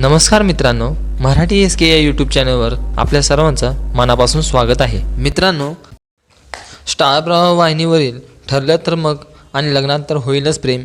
नमस्कार मित्रांनो मराठी एस के या यूट्यूब चॅनलवर आपल्या सर्वांचं मनापासून स्वागत आहे. मित्रांनो स्टार प्रवाह वाहिनीवरील ठरलं तर मग आणि लग्नात तर होईलच प्रेम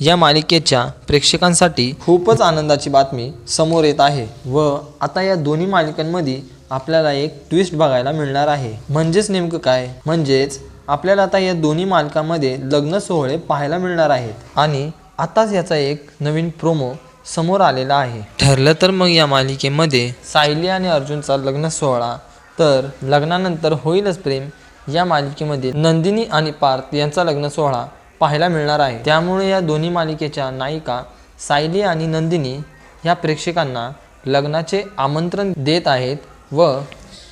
या मालिकेच्या प्रेक्षकांसाठी खूपच आनंदाची बातमी समोर येत आहे व आता या दोन्ही मालिकांमध्ये आपल्याला एक ट्विस्ट बघायला मिळणार आहे. म्हणजेच नेमकं काय? म्हणजेच आपल्याला आता या दोन्ही मालिकांमध्ये लग्न सोहळे पाहायला मिळणार आहेत. आणि आताच याचा एक नवीन प्रोमो समोर आलेला आहे. ठरलं तर मग या मालिकेमध्ये सायली आणि अर्जुनचा लग्न सोहळा. तर लग्नानंतर होईलच प्रेम. या मालिकेमध्ये नंदिनी आणि पार्थ यांचा लग्न सोहळा पाहायला मिळणार आहे. त्यामुळे या दोन्ही मालिकेच्या नायिका सायली आणि नंदिनी या प्रेक्षकांना लग्नाचे आमंत्रण देत आहेत व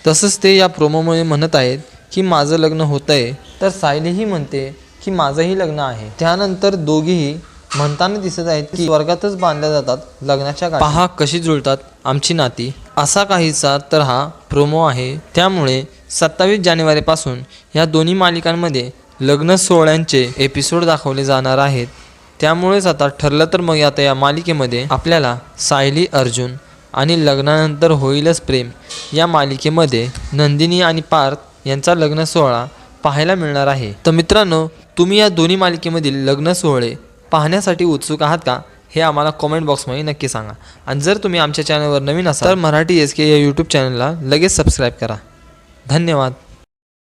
तसंच ते या प्रोमोमुळे म्हणत आहेत की माझं लग्न होतं आहे तर सायलीही म्हणते की माझंही लग्न आहे. त्यानंतर दोघीही म्हणताना दिसत आहेत की स्वर्गातच बांधल्या जातात लग्नाच्या गाठी. पहा कशी जुळतात आमची नाती. असा काहीसा तर हा प्रोमो आहे. त्यामुळे सत्तावीस जानेवारीपासून या दोन्ही मालिकांमध्ये लग्न सोहळ्यांचे एपिसोड दाखवले जाणार आहेत. त्यामुळेच आता ठरलं तर मग आता या मालिकेमध्ये आपल्याला सायली अर्जुन आणि लग्नानंतर होईलच प्रेम या मालिकेमध्ये नंदिनी आणि पार्थ यांचा लग्न सोहळा पाहायला मिळणार आहे. तर मित्रांनो तुम्ही या दोन्ही मालिकेमधील लग्न सोहळे पाहण्यासाठी उत्सुक आहात का? हे आम्हाला कॉमेंट बॉक्समध्ये नक्की सांगा. आणि जर तुम्ही आमच्या चॅनलवर नवीन असाल तर मराठी एस के या यूट्यूब चॅनलला लगेच सबस्क्राईब करा. धन्यवाद.